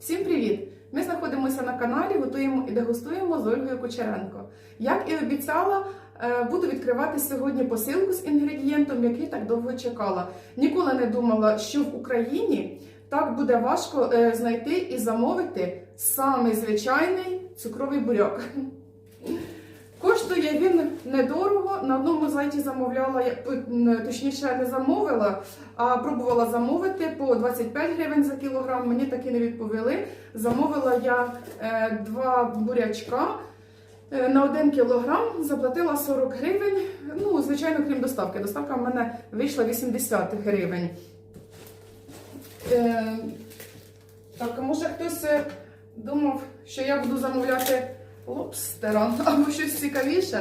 Всім привіт! Ми знаходимося на каналі, готуємо і дегустуємо з Ольгою Кучеренко. Як і обіцяла, е, буду відкривати сьогодні посилку з інгредієнтом, який так довго чекала. Ніколи не думала, що в Україні так буде важко е, знайти і замовити самий звичайний цукровий буряк. Коштує він недорого. На одному сайті замовляла, точніше не замовила, а пробувала замовити по 25 гривень за кілограм. Мені таки не відповіли. Замовила я е, два бурячка е, на 1 кілограм, заплатила 40 гривень. Ну, звичайно, крім доставки. Доставка в мене вийшла 80 гривень. Е, так, може хтось думав, що я буду замовляти лобстера або щось цікавіше.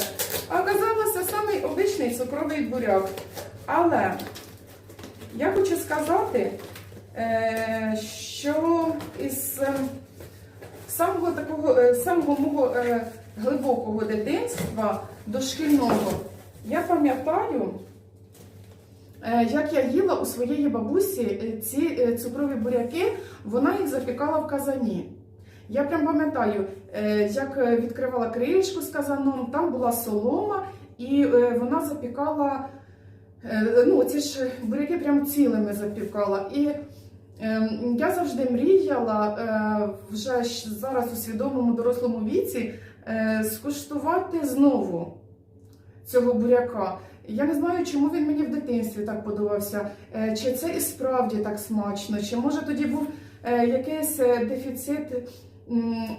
А оказалося самий обичний цукровий буряк. Але я хочу сказати, е, що із е, самого такого е, самого мого глибокого дитинства дошкільного я пам'ятаю, як я їла у своєї бабусі ці цукрові буряки, вона їх запікала в казані. Я прям пам'ятаю, як е, відкривала кришку з казаном, там була солома, і е, вона запікала. Е, Ну, ці ж буряки прям цілими запікала. І е, я завжди мріяла е, вже зараз у свідомому дорослому віці е, скуштувати знову цього буряка. Я не знаю, чому він мені в дитинстві так подобався. Е, Чи це і справді так смачно, чи може тоді був е, якийсь е, дефіцит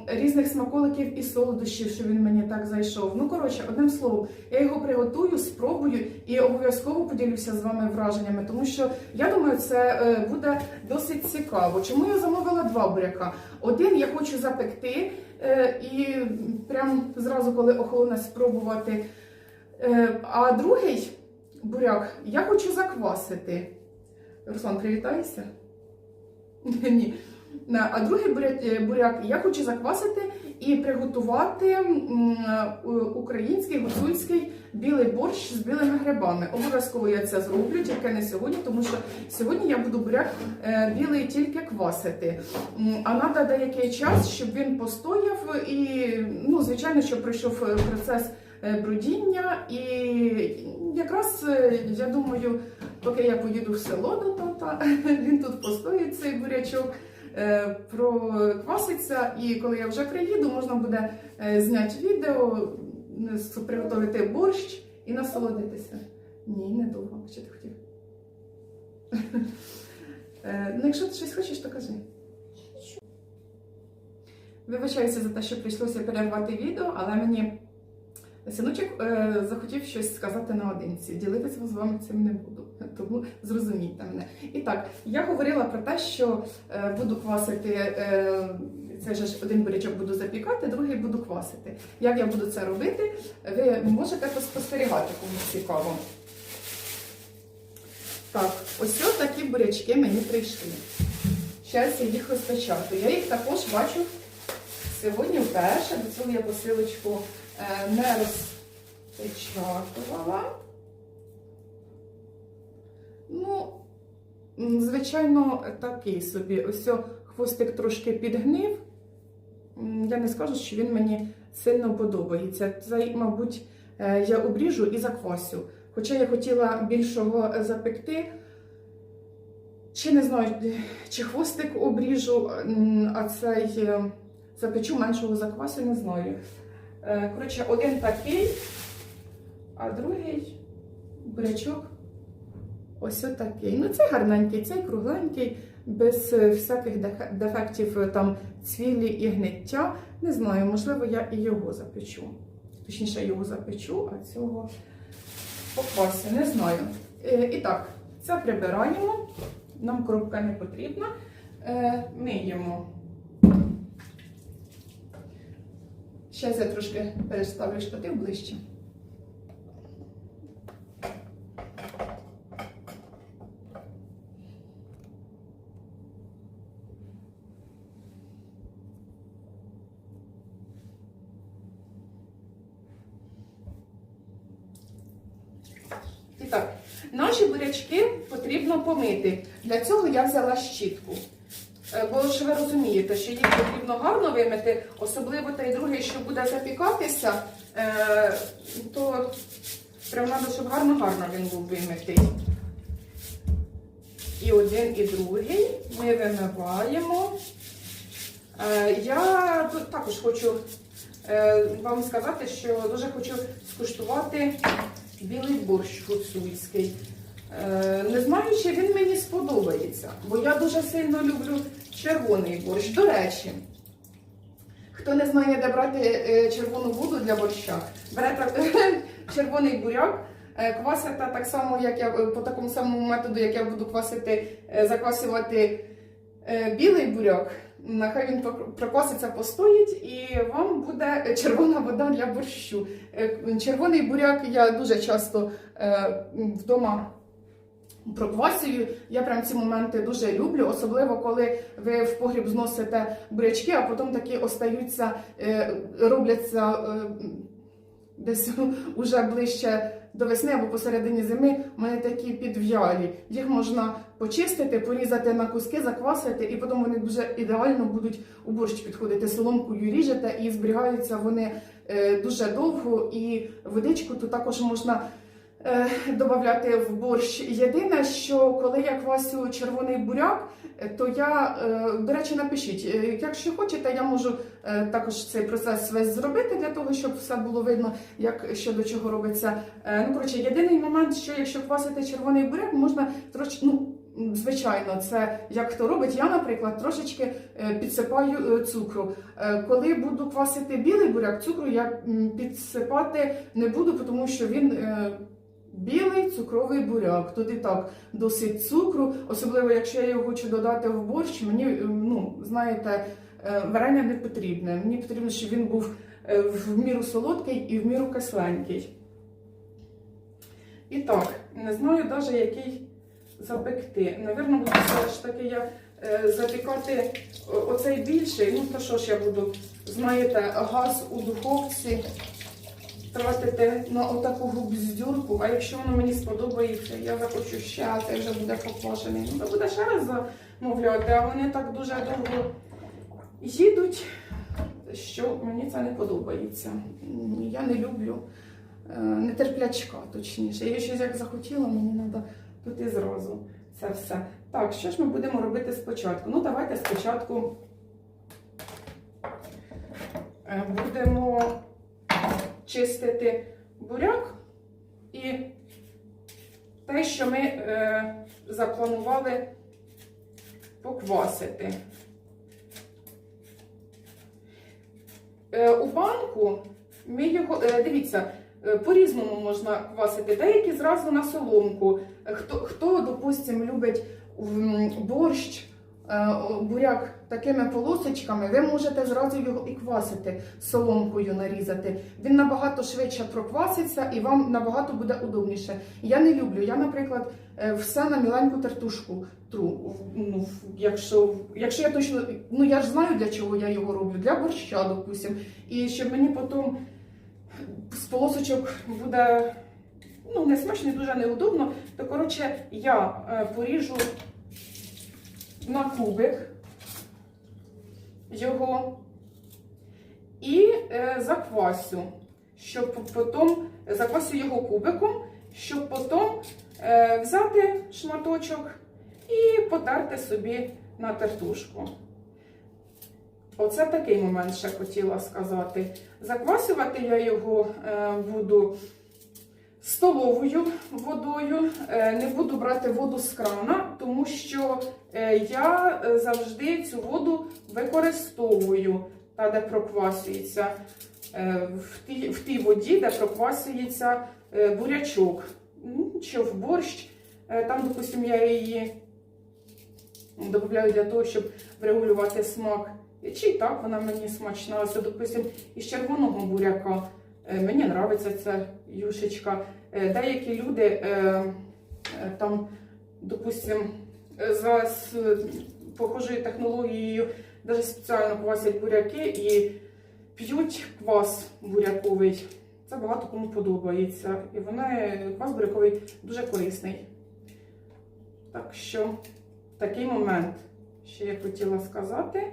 різних смаколиків і солодощів, що він мені так зайшов. Ну, коротше, одним словом, я його приготую, спробую і обов'язково поділюся з вами враженнями, тому що я думаю, це е, буде досить цікаво. Чому я замовила два буряка? Один я хочу запекти е, і прям зразу, коли охолоне, спробувати. Е, А другий буряк я хочу заквасити. Руслан, привітайся. Ні. А другий буряк, е, я хочу заквасити і приготувати український гуцульський білий борщ з білими грибами. Обов'язково я це зроблю, тільки не сьогодні, тому що сьогодні я буду буряк е, білий тільки квасити. А треба деякий час, щоб він постояв і, ну, звичайно, щоб пройшов е, процес е, брудіння. І якраз е, я думаю, поки я поїду в село до тата, він тут постоїть цей бурячок. Е, Прокваситься, і коли я вже приїду, можна буде е, зняти відео, приготувати борщ і насолодитися. Ні, не довго, що ти хотів. Е, Ну, якщо ти щось хочеш, то кажи. Вибачаюся за те, що прийшлося перервати відео, але мені синочок захотів щось сказати наодинці. Ділитися з вами цим не буду, тому зрозумійте мене. І так, я говорила про те, що е, буду квасити. Е, це ж один бурячок буду запікати, другий буду квасити. Як я буду це робити, ви можете поспостерігати, кому цікаво. Так, ось ось такі бурячки мені прийшли. Зараз я їх розпечату. Я їх також бачу сьогодні вперше. До цього я посилочку е, не розпечатувала. Ну, звичайно, такий собі. Ось хвостик трошки підгнив. Я не скажу, що він мені сильно подобається. Цей, мабуть, е, я обріжу і заквасю. Хоча я хотіла більшого е, запекти. Чи не знаю, чи хвостик обріжу, а цей е, запечу меншого заквасу, не знаю. Е, Коротше, один такий, а другий бурячок ось отакий. Ну, цей гарненький, цей кругленький, без е, всяких дефектів е, там цвілі і гниття. Не знаю, можливо, я і його запечу. Точніше, його запечу, а цього поквасю, не знаю. Е, І так, це прибираємо. Нам коробка не потрібна. Миємо. Зараз я трошки переставлю штатив ближче. Наші бурячки потрібно помити. Для цього я взяла щітку. Е, Бо ж ви розумієте, що їх потрібно гарно вимити, особливо той другий, що буде запікатися, е, то прям треба, щоб гарно-гарно він був вимитий. І один, і другий ми вимиваємо. Е, Я також хочу вам сказати, що дуже хочу скуштувати білий борщ гуцульський. Е, Не знаю, чи він мені сподобається, бо я дуже сильно люблю червоний борщ. До речі, хто не знає, де брати е, червону воду для борща, берете червоний буряк, е, квасите так само, як я по такому самому методу, як я буду квасити, заквасувати білий буряк. Нехай він прокваситься, постоїть, і вам буде червона вода для борщу. Е, Червоний буряк я дуже часто е, вдома проквасюю. Я прям ці моменти дуже люблю, особливо коли ви в погріб зносите бурячки, а потім такі остаються, е, робляться е, десь уже ближче до весни або посередині зими. вони такі підв'ялі. Їх можна почистити, порізати на куски, заквасити, і потім вони дуже ідеально будуть у борщ підходити. Соломкою ріжете і зберігаються вони е, дуже довго. І водичку тут також можна додати в борщ. Єдине, що коли я квасю червоний буряк, е, то я, е, до речі, напишіть, е, якщо хочете, я можу е, також цей процес весь зробити для того, щоб все було видно, як що до чого робиться. Е, Ну, коротше, єдиний момент, що якщо квасити червоний буряк, можна трошки, ну. Звичайно, це як хто робить. Я, наприклад, трошечки е, підсипаю е, цукру. Е, Коли буду квасити білий буряк, цукру я підсипати не буду, тому що він е, білий цукровий буряк. Тут і так досить цукру, особливо якщо я його хочу додати в борщ, мені е, ну знаєте, е, варення не потрібне. Мені потрібно, щоб він був е, в міру солодкий і в міру кисленький. І так, не знаю навіть який запекти. Навірно, буду все ж таки я запікати оцей більший. Ну то що ж я буду, знаєте, газ у духовці тратити на отаку губздюрку. А якщо воно мені сподобається, я захочу ще, а це вже буде поквашений. Ну, то буде ще раз замовляти, а вони так дуже довго їдуть, що мені це не подобається. Я не люблю е, нетерплячка, точніше. Я щось як захотіла, мені треба тут і зразу це все. Так, що ж ми будемо робити спочатку? Ну, давайте спочатку е, будемо чистити буряк і те, що ми е, запланували поквасити. Е, у банку ми його, е, дивіться, е, по-різному можна квасити. Деякі зразу на соломку. Хто, хто допустимо, любить борщ, буряк такими полосочками, ви можете зразу його і квасити, соломкою нарізати. Він набагато швидше прокваситься і вам набагато буде удобніше. Я не люблю. Я, наприклад, е, все на міленьку тертушку тру. Ну, якщо, якщо я точно, ну я ж знаю, для чого я його роблю. Для борща, допустим. І щоб мені потім з полосочок буде ну, не смачно, дуже неудобно, то коротше я е, поріжу на кубик його і е, заквасю, щоб потім заквасю його кубиком, щоб потім е, взяти шматочок і потерти собі на тертушку. Оце такий момент ще хотіла сказати. Заквасювати я його е, буду столовою водою. Е, не буду брати воду з крана, тому що е, я е, завжди цю воду використовую, та де проквасюється, е, в тій, в тій воді, де проквасюється е, бурячок. Ну, Чи в борщ, там, допустимо, я її додаю для того, щоб врегулювати смак. Чи так вона мені смачна. Це, допустимо, із червоного буряка. Мені подобається ця юшечка. Е, Деякі люди е, е, там, допустимо, е, за похожою технологією навіть спеціально квасять буряки і п'ють квас буряковий. Це багато кому подобається. І вони, квас буряковий дуже корисний. Так що такий момент ще я хотіла сказати.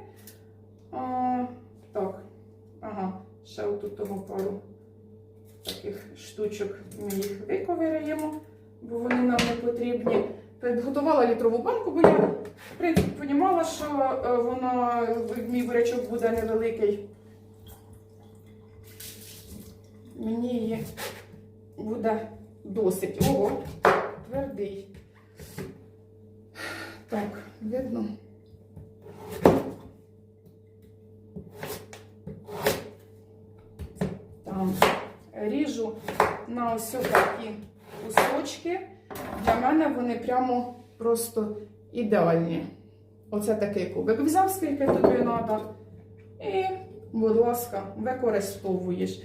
А, так, ага, ще отут того пару таких штучок ми їх виковиряємо, бо вони нам не потрібні. Підготувала літрову банку, бо я, в принципі, розуміла, що е, воно, мій бурячок буде невеликий. Мені її буде досить. Ого, твердий. Так, видно. Там ріжу на ось такі кусочки. Для мене вони прямо просто ідеальні. Оце такий кубик. Взяв, скільки тобі треба. І, будь ласка, використовуєш.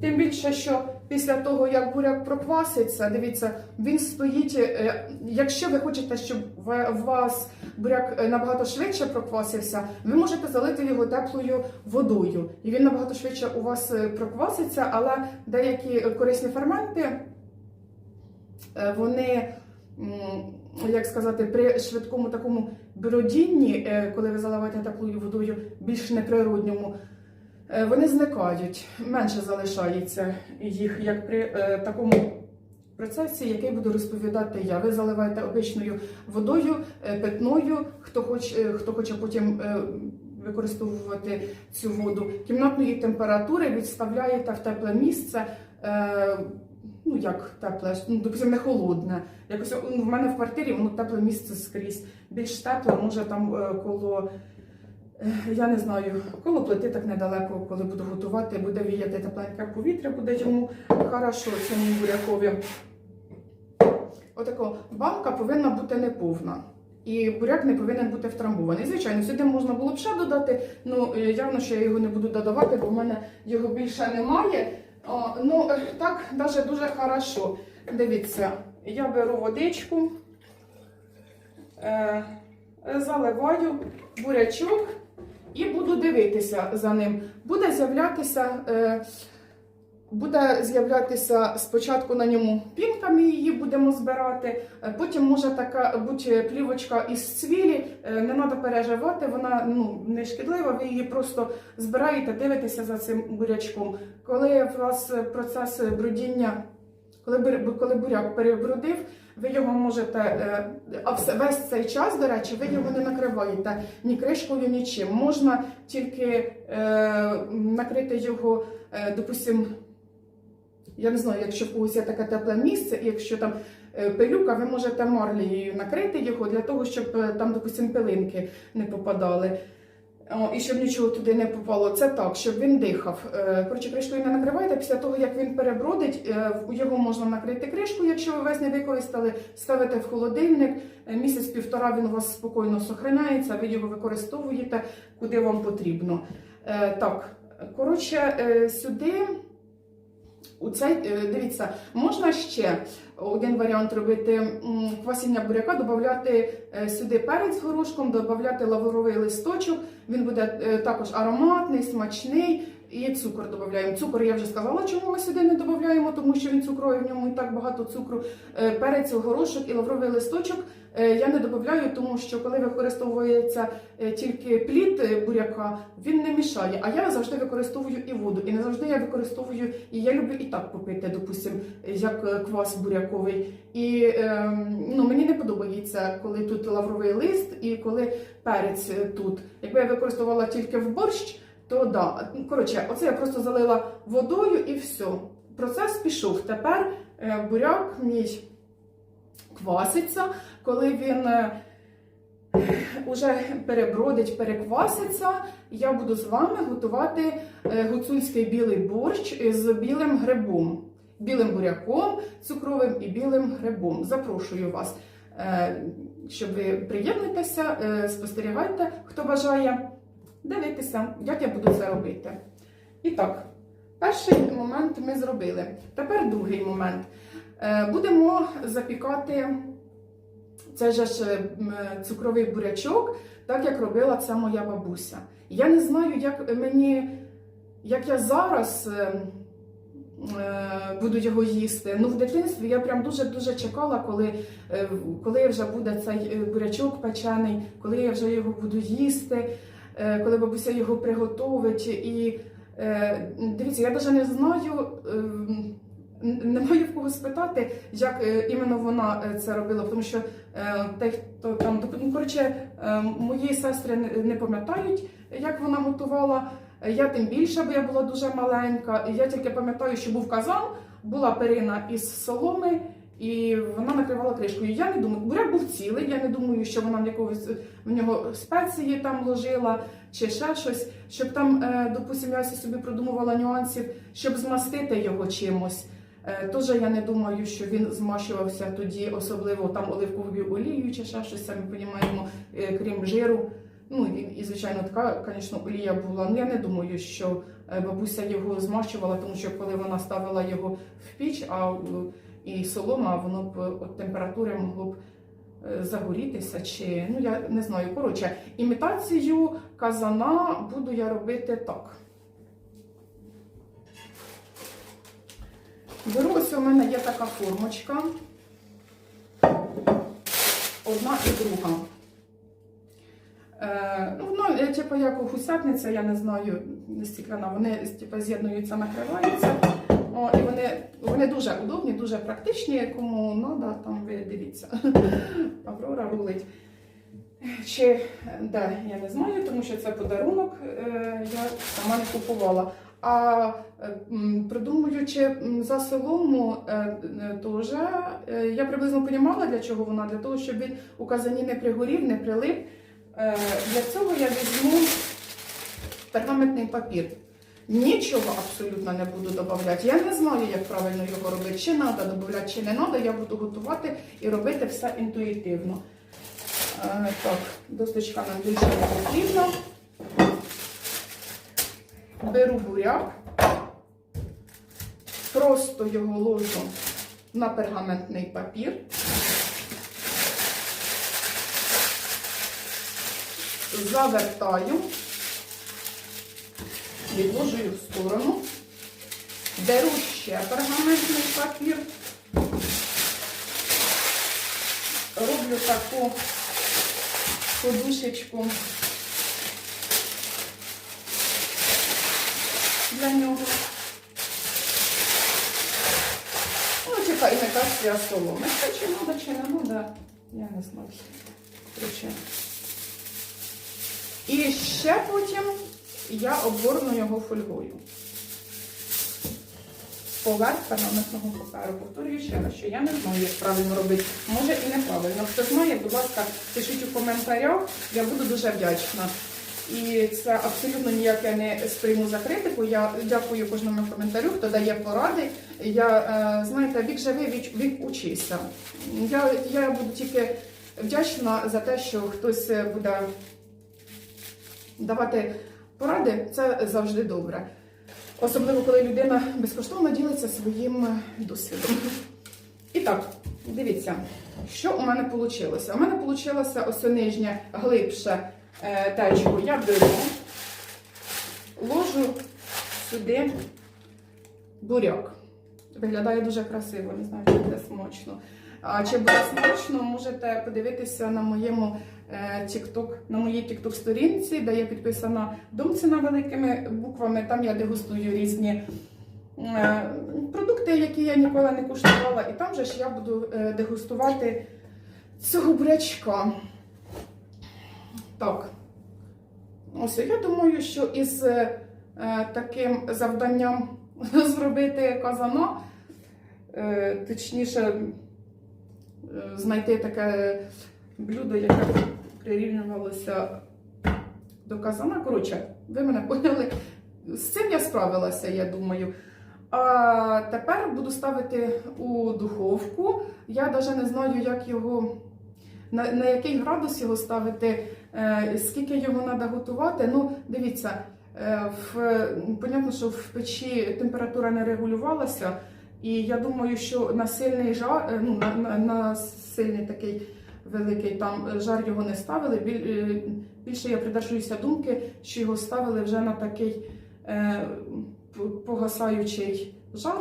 Тим більше, що після того, як буряк прокваситься, дивіться, він стоїть. е, Якщо ви хочете, щоб в вас буряк е, набагато швидше проквасився, ви можете залити його теплою водою. І він набагато швидше у вас е, прокваситься, але деякі корисні ферменти, вони, як сказати, при швидкому такому бродінні, коли ви заливаєте теплою водою, більш неприродньому, Вони зникають, менше залишається їх, як при е, такому процесі, який буду розповідати я. Ви заливаєте обичною водою, е, питною, хто, хоч, е, хто хоче потім е, використовувати цю воду кімнатної температури, відставляєте в тепле місце. Е, Ну, як тепле, ну, допустим, не холодне. Якось ну, в мене в квартирі воно тепле місце скрізь. Більш тепле, може там е, коло Е, Я не знаю, коло плити так недалеко, коли буду готувати, буде віяти тепленьке повітря, буде йому хорошо цьому бурякові. Отако, банка повинна бути неповна. І буряк не повинен бути втрамбований. Звичайно, сюди можна було б ще додати, ну е, явно, що я його не буду додавати, бо в мене його більше немає. Ну, е, так, навіть дуже хорошо. Дивіться, я беру водичку, е, заливаю бурячок буду дивитися за ним. Буде з'являтися. Е, Буде з'являтися спочатку на ньому пінка, ми її будемо збирати. е, Потім може така бути плівочка із цвілі, е, не треба переживати, вона ну, не шкідлива, ви її просто збираєте, дивитеся за цим бурячком. Коли у вас процес брудіння, коли, коли буряк перебрудив, ви його можете, е, весь цей час, до речі, ви його не накриваєте ні кришкою, нічим. Можна тільки е, накрити його, е, допустимо, я не знаю, якщо в когось є таке тепле місце, і якщо там пилюка, ви можете марлею накрити його для того, щоб там, допустимо, пилинки не попадали. І щоб нічого туди не попало. Це так, щоб він дихав. Е, Коротше, кришкою не накривайте. Після того, як він перебродить, е, його можна накрити кришкою, якщо ви весь не використали, ставите в холодильник. Е, Місяць-півтора він у вас спокійно сохраняється, ви його використовуєте куди вам потрібно. Так, коротше, сюди. У цей, дивіться, можна ще один варіант робити квасіння буряка, додати сюди перець з горошком, додати лавровий листочок. Він буде е, також ароматний, смачний. І цукор додаємо. Цукор я вже сказала, чому ми сюди не додаємо, тому що він цукровий, в ньому і так багато цукру. Е, Перець, горошок і лавровий листочок е, я не додаю, тому що коли використовується е, тільки плід е, буряка, він не мішає. А я завжди використовую і воду. І не завжди я використовую, і я люблю і так попити, допустим, як е, квас буряковий. І е, ну, мені не подобається, коли тут лавровий лист і коли перець е, тут. Якби я використовувала тільки в борщ, то да. Коротше, оце я просто залила водою і все. Процес пішов. Тепер е, буряк мій кваситься, коли він е, уже перебродить, перекваситься, я буду з вами готувати е, гуцульський білий борщ з білим грибом, білим буряком, цукровим і білим грибом. Запрошую вас, е, щоб ви приєднуйтеся, спостерігайте, хто бажає дивитися, як я буду це робити. І так, перший момент ми зробили. Тепер другий момент. Е, Будемо запікати це ж цукровий бурячок, так як робила це моя бабуся. Я не знаю, як мені, як я зараз е, е, його їсти. Ну, в дитинстві я прям дуже-дуже чекала, коли, е, коли вже буде цей бурячок печений, коли я вже його буду їсти, коли бабуся його приготовить. І дивіться, я навіть не знаю. Н- не маю в кого спитати, як е, іменно вона е, це робила, тому що е, те, хто там ну, коротше, мої сестри не- пам'ятають, як вона готувала. Я тим більше, бо я була дуже маленька. Я тільки пам'ятаю, що був казан, була перина із соломи, і вона накривала кришкою. Я не думаю, буряк був цілий. Я не думаю, що вона в якогось в нього спеції там ложила чи ще щось, щоб там, допустимо, я собі продумувала нюансів, щоб змастити його чимось. Е, Теж я не думаю, що він змащувався тоді, особливо там оливковою олією чи ще щось, самі розуміємо, е, крім жиру. Ну і, звичайно, така, звісно, олія була. Ну я не думаю, що е, бабуся його змащувала, тому що коли вона ставила його в піч, а і солома, воно б от температури могло б загорітися, чи ну я не знаю. Коротше, імітацію казана буду я робити так. Беру ось у мене є така формочка. Одна і друга. Е, ну, е, типу, як у гусятниця, я не знаю, не стікляна, вони типу, з'єднуються, накриваються. О, і вони, вони дуже удобні, дуже практичні, кому треба, там ви дивіться. Аврора рулить. Чи де, я не знаю, тому що це подарунок, е, я сама не купувала. А е, придумуючи за солому, е, е, теж я приблизно розуміла, для чого вона, для того, щоб він у казані не пригорів, не прилип. Для цього я візьму пергаментний папір. Нічого абсолютно не буду додавати. Я не знаю, як правильно його робити. Чи треба додавати, чи не треба. Я буду готувати і робити все інтуїтивно. Так, досточка нам більше не потрібна. Беру буряк, просто його ложу на пергаментний папір. Завертаю, відложую в сторону, беру ще пергаментний папір, роблю таку подушечку для нього. Ну, така імітація соломи. Це чи треба, чи не я не знаю. Короче. І ще потім я обгорну його фольгою. Поверх пергаментного паперу. Повторюю ще раз, що я не знаю, як правильно робити. Може і неправильно. Хто знає, будь ласка, пишіть у коментарях, я буду дуже вдячна. І це абсолютно ніяк я не сприйму за критику. Я дякую кожному коментарю, хто дає поради. Я, е, знаєте, вік живий, вік, вік учися. Я, я буду тільки вдячна за те, що хтось буде давати поради, це завжди добре. Особливо, коли людина безкоштовно ділиться своїм досвідом. І так, дивіться, що у мене вийшло. У мене вийшло ось нижнє глибше е, течку. Я беру, ложу сюди буряк. Виглядає дуже красиво, не знаю, чи буде смачно. А чи буде смачно, можете подивитися на моєму е, TikTok, на моїй TikTok сторінці, де я підписана домціна великими буквами. Там я дегустую різні е, продукти, які я ніколи не куштувала. І там же ж я буду е, дегустувати цього бурячка. Так. Ось я думаю, що із е, таким завданням зробити казана, е, точніше, е, знайти таке блюдо, яке прирівнювалося до казана. Коротше, ви мене поняли. З цим я справилася, я думаю. А тепер буду ставити у духовку. Я навіть не знаю, як його, на, на який градус його ставити, е, скільки його треба готувати. Ну, дивіться, е, в, понятно, що в печі температура не регулювалася. І я думаю, що на сильний жар, е, ну, на, на, на сильний такий великий там жар його не ставили. Біль- е, Більше я придержуюся думки, що його ставили вже на такий е, погасаючий жар.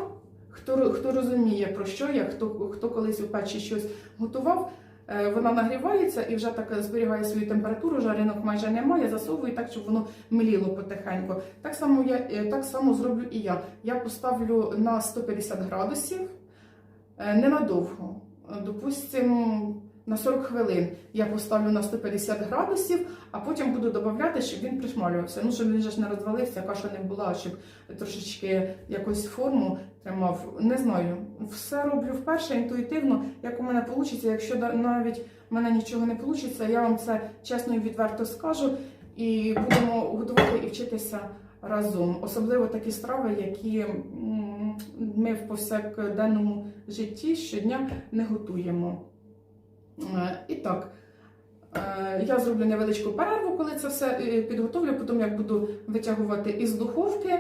Хто, хто розуміє, про що я, хто, хто колись у печі щось готував, е, вона нагрівається і вже так зберігає свою температуру, жаринок майже немає, засовую так, щоб воно мліло потихеньку. Так само, я, е, так само зроблю і я. Я поставлю на 150 градусів е, ненадовго. Е, Допустимо, на 40 хвилин я поставлю на 150 градусів, а потім буду додавати, щоб він пришмалювався. Ну, щоб він же ж не розвалився, каша не була, щоб трошечки якусь форму тримав. Не знаю. Все роблю вперше інтуїтивно, як у мене вийде. Якщо навіть в мене нічого не вийде, я вам це чесно і відверто скажу. І будемо готувати і вчитися разом. Особливо такі страви, які ми в повсякденному житті щодня не готуємо. Е, І так, е, я зроблю невеличку перерву, коли це все е, підготовлю. Потім як буду витягувати із духовки,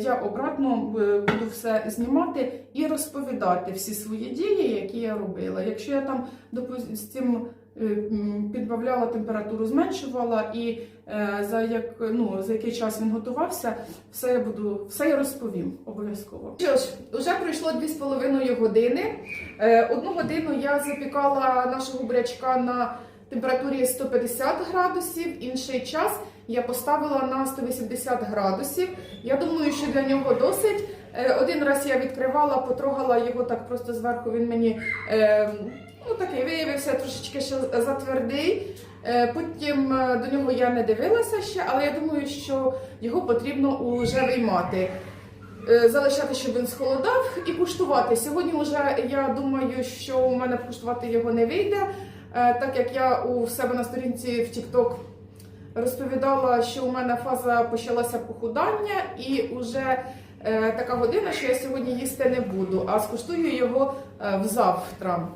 я обратно е, буду все знімати і розповідати всі свої дії, які я робила. Якщо я там, допустимо, е, підбавляла температуру, зменшувала і е, за як ну за який час він готувався, все я буду все я розповім обов'язково. Що ж, вже пройшло 2,5 години. Е, Одну годину я запікала нашого бурячка на температурі 150 градусів, інший час я поставила на 180 градусів. Я думаю, що для нього досить. Е, Один раз я відкривала, потрогала його так просто зверху. Він мені е, ну, такий виявився трошечки ще затвердий. Е, Потім до нього я не дивилася ще, але я думаю, що його потрібно уже виймати. Залишати, щоб він схолодав і куштувати. Сьогодні вже я думаю, що у мене куштувати його не вийде, так як я у себе на сторінці в TikTok розповідала, що у мене фаза почалася похудання, і вже е, така година, що я сьогодні їсти не буду, а скуштую його е, взавтра.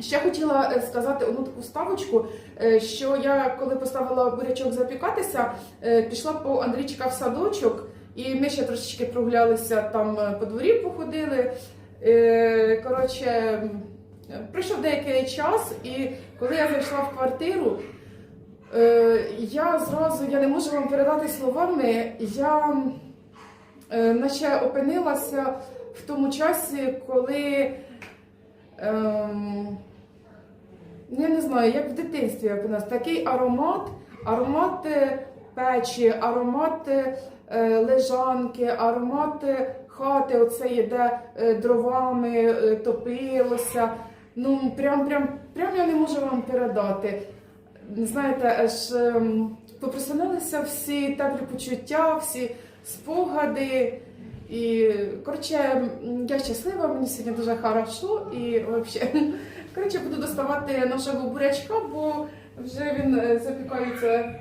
Ще хотіла е, сказати одну таку ставочку, е, що я коли поставила бурячок запікатися, е, пішла по Андрійчика в садочок, і ми ще трошечки прогулялися там е, по дворі, походили. Е, Коротше, пройшов деякий час, і коли я зайшла в квартиру, е, я зразу я не можу вам передати словами, я е, наче опинилася в тому часі, коли. Ем, ну, я не знаю, як в дитинстві я опинилася. Такий аромат, аромат е, печі, аромат е, лежанки, аромат е, хати, оце де е, дровами е, топилося. Ну, прям, прям, прям я не можу вам передати. Знаєте, аж ем, попросиналися всі теплі почуття, всі спогади. І коротше, я щаслива, мені сьогодні дуже хорошо і взагалі. Коротше, буду доставати нашого бурячка, бо вже він е, запікається.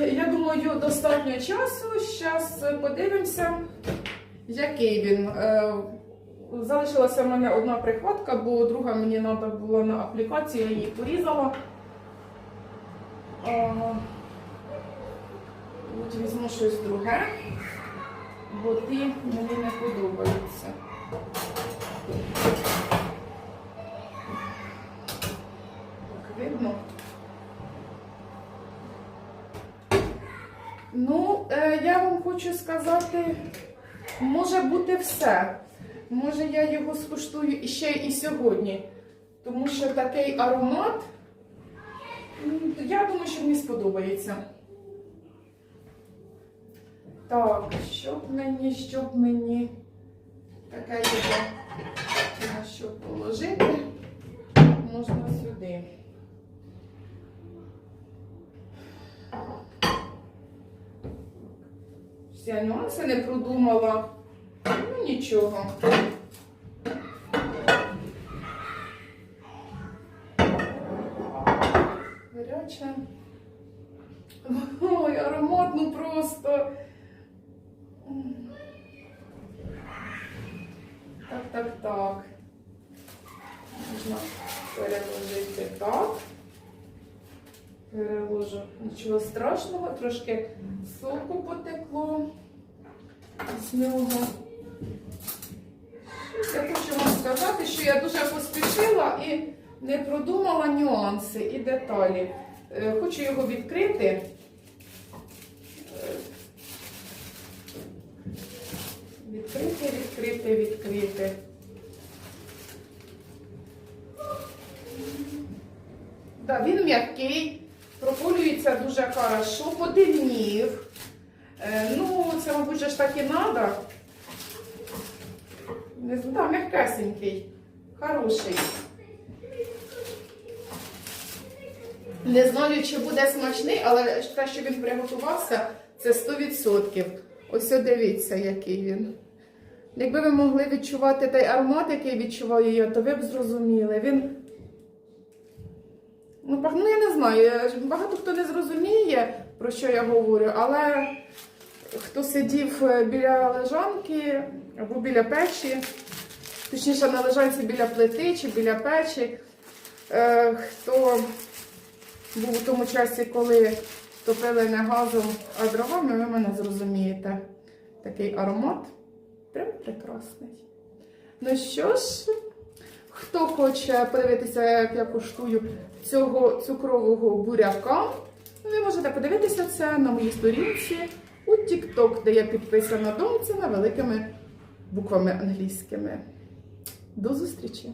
Я думаю, достатньо часу. Зараз подивимося, який він. Залишилася в мене одна прихватка, бо друга мені треба була на аплікації, я її порізала. От візьму щось друге, бо ті мені не подобаються. Так, видно. Ну, е, я вам хочу сказати, може бути все. Може, я його скуштую іще і сьогодні, тому що такий аромат, я думаю, що мені сподобається. Так, щоб мені, щоб мені таке його на що положити, можна сюди. Я нюанси не продумала. Ну нічого. Гаряче. Ой, аромат, ну просто. Так, так, так. Можна переложити так. Переложу. Нічого страшного, трошки соку потекло з нього. Я хочу вам сказати, що я дуже поспішила і не продумала нюанси і деталі. Е, Хочу його відкрити. Е, Відкрити. відкрити. Да, він м'який, проколюється дуже хорошо, потемнів. Е, ну, це, мабуть, ж так і треба. Не знаю, м'якесенький, хороший. Не знаю, чи буде смачний, але те, що він приготувався, це 100%. Ось дивіться, який він. Якби ви могли відчувати той аромат, який відчуваю я, то ви б зрозуміли. Він. Ну, ну, я не знаю. Багато хто не зрозуміє, про що я говорю, але хто сидів е, біля лежанки або біля печі, точніше на лежанці біля плити чи біля печі, е, хто був у тому часі, коли топили не газом, а дровами, ви мене зрозумієте. Такий аромат. Прям прекрасний. Ну що ж, хто хоче подивитися, як я коштую цього цукрового буряка, ви можете подивитися це на моїй сторінці у TikTok, де я підписана до на великими буквами англійськими. До зустрічі!